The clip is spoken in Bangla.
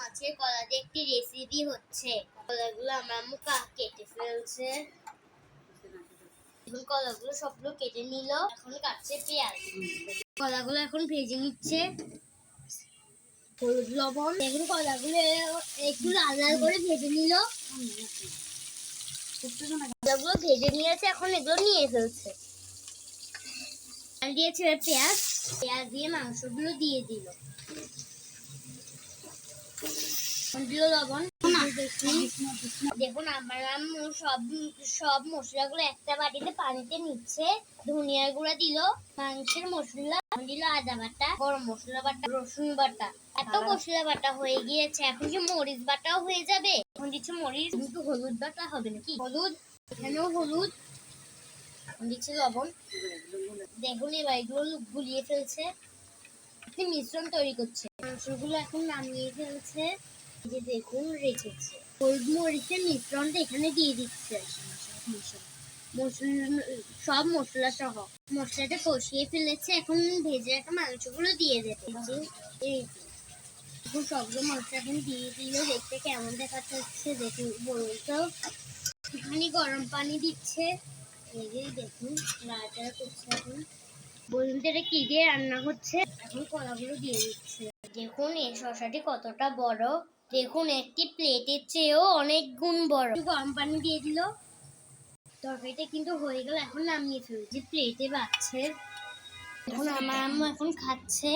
মাছের কলা দিয়ে একটি রেসিপি হচ্ছে। কলাগুলো আমার আম্মু কেটে ফেলছে। এখন কলাগুলো সবগুলো কেটে নিল। এখন কাটছে পেঁয়াজ। কলাগুলো এখন ভেজে নিচ্ছে। হলুদ, লবণ। এখন কলাগুলো একটু লাল লাল করে ভেজে নিল। কলাগুলো ভেজে নিয়েছে, এখন এগুলো নিয়ে ফেলছে। দিয়েছে পেঁয়াজ। পেঁয়াজ দিয়ে মাংসগুলো দিয়ে দিল। দিল লবণ দেখুন আমার আম্মু সব সব মশলাগুলো একটা বাটিতে পানিতে নিচ্ছে ধনিয়া গুঁড়া দিল মাংসের মশলা দিল আদা বাটা গরম মশলা বাটা রসুন বাটা। এত মশলা বাটা হয়ে গিয়েছে এখন কি মরিচ বাটাও হয়ে যাবে। এখন দিচ্ছে মরিচ কিন্তু হলুদ বাটা হবে নাকি? হলুদ এখানেও হলুদ দিচ্ছে লবণ। দেখুন এবার এগুলো গুলিয়ে ফেলছে। মিশ্রণ তৈরি করছে। মাংসগুলো এখন নামিয়ে ফেলছে। যে দেখুন, রেখেছে। হলুদ মরিচের মিশ্রণটা এখানে দিয়ে দিচ্ছে। সব মশলা সহ। মশলাটা কষিয়ে ফেলেছে। এখন ভেজে রাখা মাংসগুলো দিয়ে দেবে। এখন সবগুলো মশলা এখন দিয়ে দিলে, দেখতে কেমন দেখা যাচ্ছে দেখুন, বলুন তো। একটুখানি গরম পানি দিচ্ছে। এই যে, দেখুন করছে এখন। বলুন তো, এটা কি দিয়ে রান্না হচ্ছে? এখন কলাগুলো দিয়ে দিচ্ছে। দেখুন, এই শসাটি কতটা বড়। দেখুন, একটি প্লেটের চেয়েও অনেক গুণ বড়। গরম পানি দিয়ে দিল। তরকারিটা কিন্তু হয়ে গেল, এখন নামিয়ে ফেলছি প্লেটে বাচ্ছে এখন আমার আম্মু এখন খাচ্ছে।